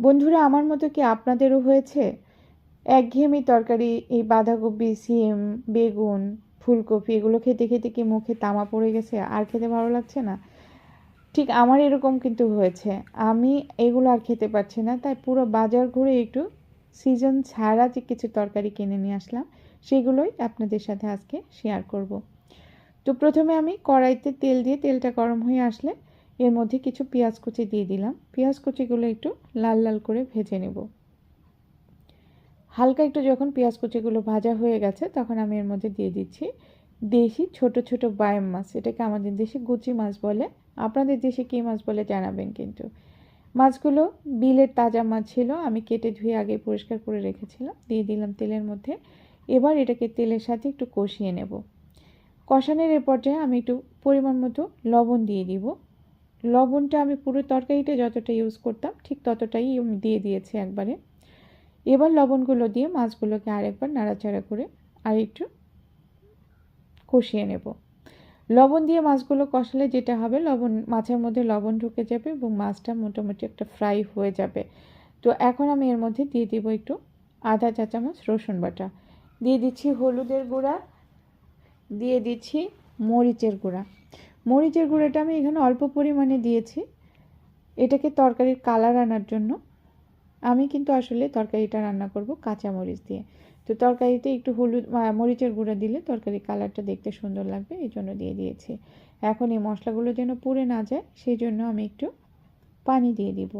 বন্ধুরা, আমার মতো কি আপনাদেরও হয়েছে? একঘেয়েমি তরকারি, এই বাঁধাকপি, সিম, বেগুন, ফুলকপি, এগুলো খেতে খেতে কি মুখে তামা পড়ে গেছে? আর খেতে ভালো লাগছে না? ঠিক আমার এরকম কিন্তু হয়েছে। আমি এগুলো আর খেতে পারছি না, তাই পুরো বাজার ঘুরে একটু সিজন ছাড়া যে কিছু তরকারি কিনে নিয়ে আসলাম, সেগুলোই আপনাদের সাথে আজকে শেয়ার করব। তো প্রথমে আমি কড়াইতে তেল দিয়ে তেলটা গরম হয়ে আসলে এর মধ্যে কিছু পেঁয়াজ কুচি দিয়ে দিলাম। পেঁয়াজ কুচিগুলো একটু লাল লাল করে ভেজে নেব। হালকা একটু যখন পেঁয়াজ কুচিগুলো ভাজা হয়ে গেছে, তখন আমি এর মধ্যে দিয়ে দিচ্ছি দেশি ছোট ছোট বায়াম মাছ। এটাকে আমাদের দেশে গুচি মাছ বলে। আপনাদের দেশে কী মাছ বলে জানাবেন কিন্তু। মাছগুলো বিলের তাজা মাছ ছিল, আমি কেটে ধুয়ে আগে পরিষ্কার করে রেখেছিলাম। দিয়ে দিলাম তেলের মধ্যে। এবার এটাকে তেলের সাথে একটু কষিয়ে নেব। কষানোর এর পর্যায়ে আমি একটু পরিমাণ মতো লবণ দিয়ে দিব। লবণটা আমি পুরো তরকারিটা যতটা ইউজ করতাম, ঠিক ততটাই আমি দিয়ে দিয়েছি একবারে। এবার লবণগুলো দিয়ে মাছগুলোকে আরেকবার নাড়াচাড়া করে আর একটু কষিয়ে নেব। লবণ দিয়ে মাছগুলো কষালে যেটা হবে, লবণ, মাছের মধ্যে লবণ ঢুকে যাবে এবং মাছটা মোটামুটি একটা ফ্রাই হয়ে যাবে। তো এখন আমি এর মধ্যে দিয়ে দিব একটু আধা চা চামচ রসুন বাটা। দিয়ে দিচ্ছি হলুদের গুঁড়া, দিয়ে দিচ্ছি মরিচের গুঁড়া। মরিচের গুঁড়োটা আমি এখানে অল্প পরিমাণে দিয়েছি। এটাকে তরকারির কালার আনার জন্য আমি কিন্তু আসলে তরকারিটা রান্না করব কাঁচা মরিচ দিয়ে। তো তরকারিতে একটু হলুদ মরিচের গুঁড়া দিলে তরকারি কালারটা দেখতে সুন্দর লাগবে, এই জন্য দিয়ে দিয়েছি। এখন এই মশলাগুলো যেন পুড়ে না যায়, সেই জন্য আমি একটু পানি দিয়ে দিব।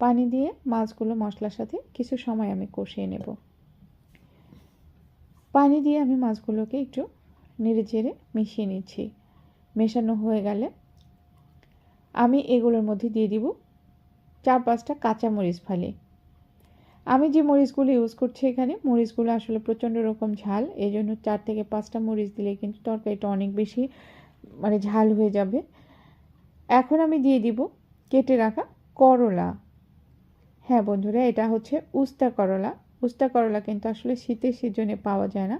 পানি দিয়ে মাছগুলো মশলার সাথে কিছু সময় আমি কষিয়ে নেব। পানি দিয়ে আমি মাছগুলোকে একটু নেড়ে চেড়ে মিশিয়ে নিচ্ছি। মেশানো হয়ে গেলে আমি এগুলোর মধ্যে দিয়ে দিব চার পাঁচটা কাঁচা মরিচ ফালি। আমি যে মরিচগুলো ইউজ করছি এখানে, মরিচগুলো আসলে প্রচণ্ড রকম ঝাল এই জন্য চার থেকে পাঁচটা মরিচ দিলে কিন্তু তরকারিটা অনেক বেশি মানে ঝাল হয়ে যাবে। এখন আমি দিয়ে দিব কেটে রাখা করলা। হ্যাঁ বন্ধুরা, এটা হচ্ছে উস্তা করলা। উস্তা করলা কিন্তু আসলে শীতের সিজনে পাওয়া যায় না।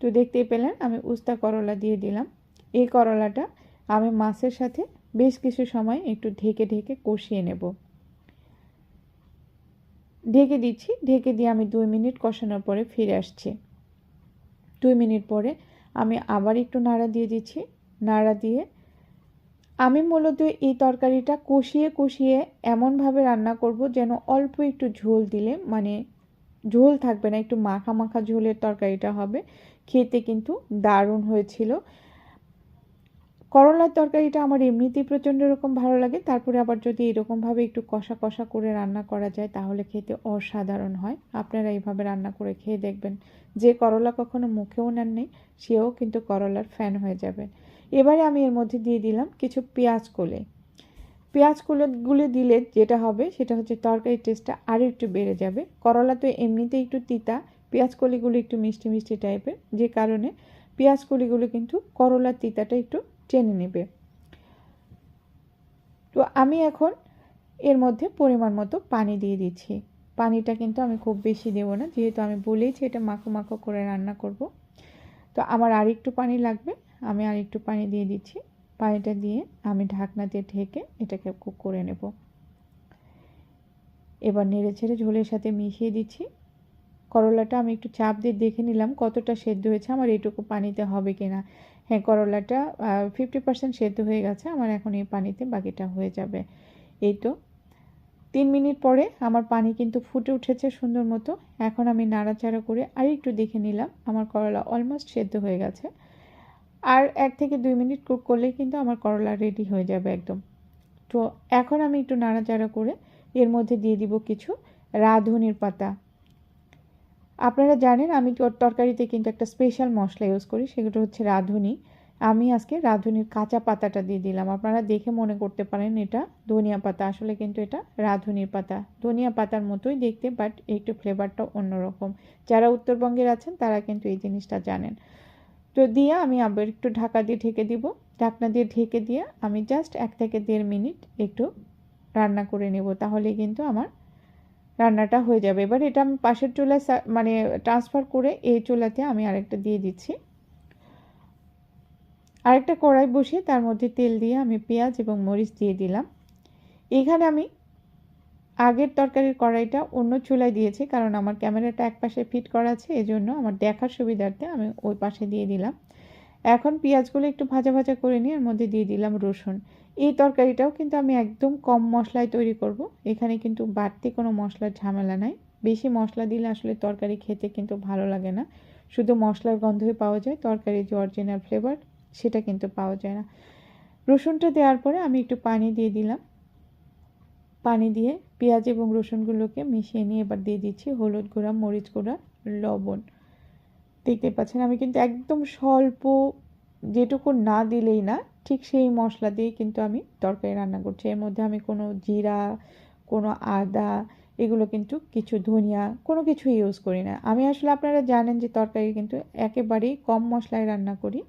তো দেখতেই পেলেন, আমি উস্তা করলা দিয়ে দিলাম। এই করলাটা আমি মাছের সাথে বেশ কিছু সময় একটু ঢেকে ঢেকে কষিয়ে নেব। ঢেকে দিচ্ছি, ঢেকে দিয়ে আমি দুই মিনিট কষানোর পরে ফিরে আসছি। দুই মিনিট পরে আমি আবার একটু নাড়া দিয়ে দিচ্ছি। নাড়া দিয়ে আমি মূলত এই তরকারিটা কষিয়ে কষিয়ে এমনভাবে রান্না করব যেন অল্প একটু ঝোল দিলে মানে ঝোল থাকবে না, একটু মাখা মাখা ঝোলের তরকারিটা হবে। খেতে কিন্তু দারুণ হয়েছিল। করলার তরকারিটা আমার এমনিতেই প্রচণ্ড রকম ভালো লাগে। তারপরে আবার যদি এরকমভাবে একটু কষা কষা করে রান্না করা যায়, তাহলে খেতে অসাধারণ হয়। আপনারা এইভাবে রান্না করে খেয়ে দেখবেন। যে করলা কখনো মুখেও নেন নেই সেও কিন্তু করলার ফ্যান হয়ে যাবে। এবারে আমি এর মধ্যে দিয়ে দিলাম কিছু পেঁয়াজ কোলে। পেঁয়াজ কুলোগুলো দিলে যেটা হবে, সেটা হচ্ছে তরকারির টেস্টটা আরও একটু বেড়ে যাবে। করলা তো এমনিতেই একটু তিতা, পেঁয়াজ কলিগুলো একটু মিষ্টি মিষ্টি টাইপের যে কারণে পেঁয়াজ কলিগুলো কিন্তু করলার তিতাটা একটু টেনে নেবে। তো আমি এখন এর মধ্যে পরিমাণ মতো পানি দিয়ে দিচ্ছি। পানিটা কিন্তু আমি খুব বেশি দেবো না, যেহেতু আমি বলেইছি এটা মাখো মাখো করে রান্না করব। তো আমার আর একটু পানি লাগবে, আমি আর একটু পানি দিয়ে দিচ্ছি। পানিটা দিয়ে আমি ঢাকনা দিয়ে ঢেকে এটাকে কুক করে নেব। এবার নেড়ে ছেড়ে ঝোলের সাথে মিশিয়ে দিচ্ছি। করলাটা আমি একটু চাপ দিয়ে দেখে নিলাম কতটা সেদ্ধ হয়েছে, আমার এইটুকু পানিতে হবে কি না হ্যাঁ করলাটা ফিফটি পার্সেন্ট সেদ্ধ হয়ে গেছে, আমার এখন এই পানিতে বাকিটা হয়ে যাবে। এই তো, তিন মিনিট পরে আমার পানি কিন্তু ফুটে উঠেছে সুন্দর মতো। এখন আমি নাড়াচাড়া করে আর একটু দেখে নিলাম, আমার করলা অলমোস্ট সেদ্ধ হয়ে গেছে। আর এক থেকে দুই মিনিট কুক করলেই কিন্তু আমার করলা রেডি হয়ে যাবে একদম। তো এখন আমি একটু নাড়াচাড়া করে এর মধ্যে দিয়ে দিব কিছু রাঁধুনির পাতা। আপনারা জানেন আমি তরকারিতে কিন্তু একটা স্পেশাল মশলা ইউজ করি, সেগুলো হচ্ছে রাঁধুনি। আমি আজকে রাঁধুনির কাঁচা পাতাটা দিয়ে দিলাম। আপনারা দেখে মনে করতে পারেন এটা ধনিয়া পাতা। আসলে কিন্তু এটা রাঁধুনির পাতা। ধনিয়া পাতার মতোই দেখতে বাট একটু ফ্লেভারটা অন্যরকম। যারা উত্তরবঙ্গের আছেন, তারা কিন্তু এই জিনিসটা জানেন। তো দিয়ে আমি আবার একটু ঢাকা দিয়ে ঢেকে দিব। ঢাকনা দিয়ে ঢেকে দিয়ে আমি জাস্ট এক থেকে দেড় মিনিট একটু রান্না করে নেব। তাহলে কিন্তু আমার রান্নাটা হয়ে যাবে। এবার এটা আমি পাশের চুলায় মানে ট্রান্সফার করে এই চুলাতে আমি আরেকটা দিয়ে দিচ্ছি। আরেকটা কড়াই বসিয়ে তার মধ্যে তেল দিয়ে আমি পেঁয়াজ এবং মরিচ দিয়ে দিলাম। এখানে আমি আগের তরকারির কড়াইটা অন্য চুলায় দিয়েছি কারণ আমার ক্যামেরাটা এক পাশে ফিট করা আছে এই জন্য আমার দেখার সুবিধার্থে আমি ওই পাশে দিয়ে দিলাম। এখন পেঁয়াজগুলো একটু ভাজা ভাজা করে নিয়ে এর মধ্যে দিয়ে দিলাম রসুন। এই তরকারিটাও কিন্তু আমি একদম কম মশলায় তৈরি করব। এখানে কিন্তু বাড়তি কোনো মশলার ঝামেলা নাই। বেশি মশলা দিলে আসলে তরকারি খেতে কিন্তু ভালো লাগে না। শুধু মশলার গন্ধই পাওয়া যায়, তরকারির যে অরিজিনাল ফ্লেভার সেটা কিন্তু পাওয়া যায় না। রসুনটা দেওয়ার পরে আমি একটু পানি দিয়ে দিলাম। পানি দিয়ে পেঁয়াজ এবং রসুনগুলোকে মিশিয়ে নিয়ে এবার দিয়ে দিচ্ছি হলুদ গুঁড়া, মরিচ গুঁড়া, লবণ। দেখতে পাচ্ছেন। আমি কিন্তু একদম স্বল্প যেটুকু না দিলেই না, ঠিক সেই মশলা দিয়ে কিন্তু আমি তরকারি রান্না করছি। এর মধ্যে আমি কোনো জিরা, কোনো আদা, এগুলো কিন্তু কিছু ধনিয়া, কোনো কিছু ইউজ করি না। আমি আসলে আপনারা জানেন যে তরকারি কিন্তু একেবারেই কম মশলায় রান্না করি।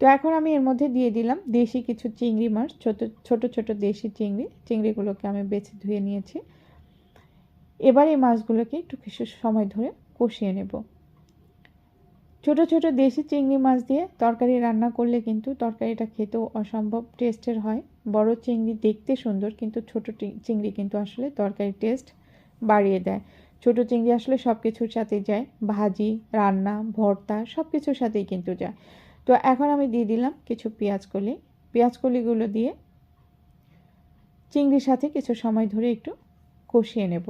তো এখন আমি এর মধ্যে দিয়ে দিলাম দেশি কিছু চিংড়ি মাছ, ছোট ছোট ছোট দেশি চিংড়ি। চিংড়িগুলোকে আমি বেছে ধুয়ে নিয়েছি। এবার এই মাছগুলোকে একটু কিছু সময় ধরে কষিয়ে নেব। ছোট ছোট দেশি চিংড়ি মাছ দিয়ে তরকারি রান্না করলে কিন্তু তরকারিটা খেতেও অসম্ভব টেস্টের হয়। বড় চিংড়ি দেখতে সুন্দর, কিন্তু ছোট চিংড়ি কিন্তু আসলে তরকারি টেস্ট বাড়িয়ে দেয়। ছোট চিংড়ি আসলে সব কিছুর সাথেই যায়। ভাজি, রান্না, ভর্তা সব কিছুর সাথেই কিন্তু যায়। তো এখন আমি দিয়ে দিলাম কিছু পেঁয়াজ কলি। পেঁয়াজ কলিগুলো দিয়ে চিংড়ির সাথে কিছু সময় ধরে একটু কষিয়ে নেব।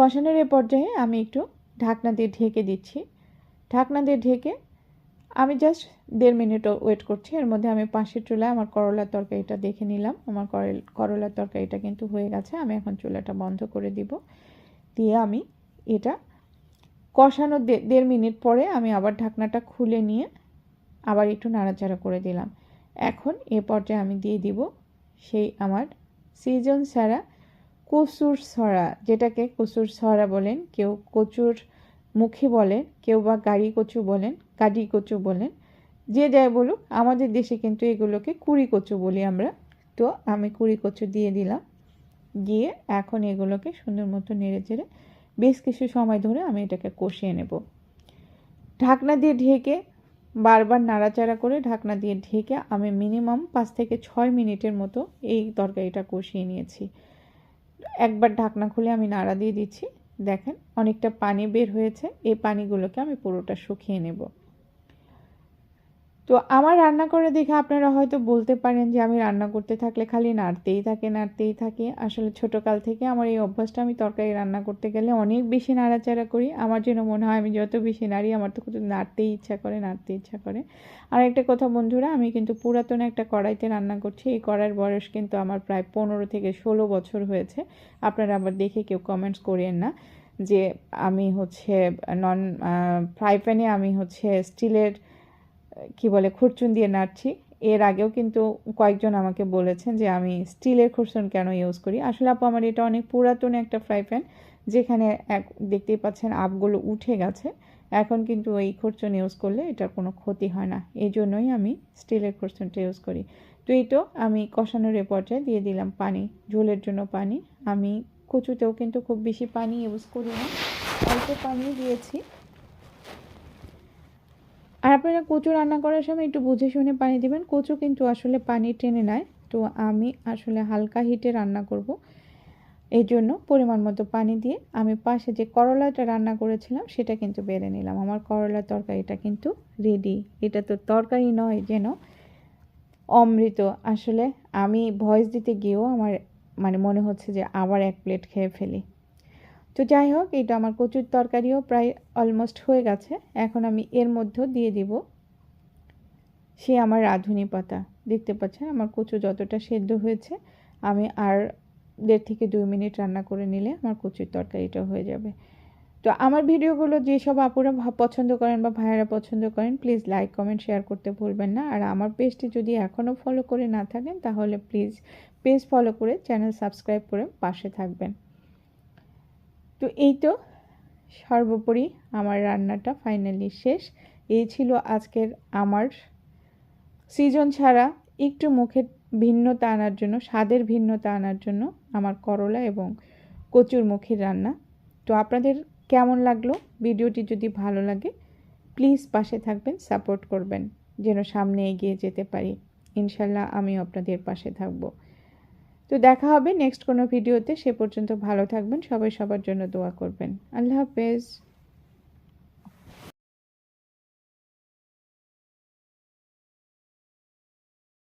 কষানোর এ পর্যায়ে আমি একটু ঢাকনা দিয়ে ঢেকে দিচ্ছি। ঢাকনা দিয়ে ঢেকে আমি জাস্ট দেড় মিনিট ওয়েট করছি। এর মধ্যে আমি পাশের চুলায় আমার করলার তরকারিটা দেখে নিলাম। আমার করলার তরকারিটা কিন্তু হয়ে গেছে। আমি এখন চুলাটা বন্ধ করে দিব। দিয়ে আমি এটা কষানো দেড় মিনিট পরে আমি আবার ঢাকনাটা খুলে নিয়ে আবার একটু নাড়াচাড়া করে দিলাম। এখন এ পর্যায়ে আমি দিয়ে দিব সেই আমার সিজন ছাড়া কচুর ছড়া, যেটাকে কচুর ছড়া বলেন, কেউ কচুর মুখে বলেন, কেউ বা গাড়ি কচু বলেন কাটি কচু বলেন, যে যাই বলুক, আমাদের দেশে কিন্তু এগুলোকে কুড়ি কচু বলি আমরা। তো আমি কুড়ি কচু দিয়ে দিলাম। দিয়ে এখন এগুলোকে সুন্দর মতো নেড়ে চেড়ে বেশ কিছু সময় ধরে আমি এটাকে কষিয়ে নেব। ঢাকনা দিয়ে ঢেকে বারবার নাড়াচাড়া করে ঢাকনা দিয়ে ঢেকে আমি মিনিমাম পাঁচ থেকে ছয় মিনিটের মতো এই তরকারিটা কষিয়ে নিয়েছি। একবার ঢাকনা খুলে আমি নাড়া দিয়ে দিচ্ছি। দেখেন, অনেকটা পানি বের হয়েছে। এই পানিগুলোকে আমি পুরোটা শুকিয়ে নেব। তো আমার রান্না করে দেখে আপনারা হয়তো বলতে পারেন যে আমি রান্না করতে থাকলে খালি নাড়তেই থাকে নাড়তেই থাকে। আসলে ছোটোকাল থেকে আমার এই অভ্যাসটা আমি তরকারি রান্না করতে গেলে অনেক বেশি নাড়াচাড়া করি। আমার জন্য মনে হয় আমি যত বেশি নাড়ি আমার তো কিন্তু নাড়তেই ইচ্ছা করে নাড়তে ইচ্ছা করে। আর একটা কথা বন্ধুরা, আমি কিন্তু পুরাতন একটা কড়াইতে রান্না করছি। এই কড়াইয়ের বয়স কিন্তু আমার প্রায় পনেরো থেকে ষোলো বছর হয়েছে। আপনারা আবার দেখে কেউ কমেন্টস করেন না যে আমি হচ্ছে নন ফ্রাই প্যানে আমি হচ্ছে স্টিলের কি বলে, খুরচুন দিয়ে নাড়ছি। এর আগেও কিন্তু কয়েকজন আমাকে বলেছেন যে, আমি স্টিলের খুরচুন কেন ইউজ করি? আসলে আপু, আমার এটা অনেক পুরাতন একটা ফ্রাই প্যান যেখানে এক, দেখতেই পাচ্ছেন আপগুলো উঠে গেছে। এখন কিন্তু এই খুরচুন ইউজ করলে এটার কোনো ক্ষতি হয় না। এই জন্যই আমি স্টিলের খুরচুনটা ইউজ করি। তো এই তো আমি কষানোর এ পর্যায়ে দিয়ে দিলাম পানি, ঝোলের জন্য পানি। আমি কচুতেও কিন্তু খুব বেশি পানি ইউজ করি না। অল্প পানি দিয়েছি। আর আপনারা কচু রান্না করার সময় একটু বুঝে শুনে পানি দেবেন। কচু কিন্তু আসলে পানি টেনে নেয়। তো আমি আসলে হালকা হিটে রান্না করব। এই জন্য পরিমাণ মতো পানি দিয়ে আমি পাশে যে করলাটা রান্না করেছিলাম, সেটা কিন্তু বেড়ে নিলাম। আমার করলার তরকারিটা কিন্তু রেডি এটা তো তরকারি নয় যেন অমৃত। আসলে আমি ভয়েস দিতে গিয়েও আমার মানে মনে হচ্ছে যে আবার এক প্লেট খেয়ে ফেলি। তো যাই হোক এটা আমার কচুর তরকারিও প্রায় অলমোস্ট হয়ে গেছে। এখন আমি এর মধ্যেও দিয়ে দিব। সে আমার রাঁধুনি পাতা। দেখতে পাচ্ছেন আমার কচু যতটা সেদ্ধ হয়েছে, আমি আর দেড় থেকে দুই মিনিট রান্না করে নিলে আমার কচুর তরকারিটা হয়ে যাবে। তো আমার ভিডিওগুলো যেসব আপুরা পছন্দ করেন বা ভাইয়েরা পছন্দ করেন প্লিজ লাইক কমেন্ট শেয়ার করতে ভুলবেন না। আর আমার পেজটি যদি এখনও ফলো করে না থাকেন, তাহলে প্লিজ পেজ ফলো করে চ্যানেল সাবস্ক্রাইব করে পাশে থাকবেন। তো এই তো সর্বোপরি আমার রান্নাটা ফাইনালি শেষ। এই ছিল আজকের আমার সিজন ছাড়া একটু মুখের ভিন্নতা আনার জন্য, স্বাদের ভিন্নতা আনার জন্য আমার করলা এবং কচুর মুখের রান্না। তো আপনাদের কেমন লাগল? ভিডিওটি যদি ভালো লাগে প্লিজ পাশে থাকবেন সাপোর্ট করবেন, যেন সামনে এগিয়ে যেতে পারি। ইনশাল্লাহ আমিও আপনাদের পাশে থাকব। তো দেখা হবে নেক্সট কোনো ভিডিওতে সে পর্যন্ত ভালো থাকবেন, সবাই সবার জন্য দোয়া করবেন। আল্লাহ হাফেজ।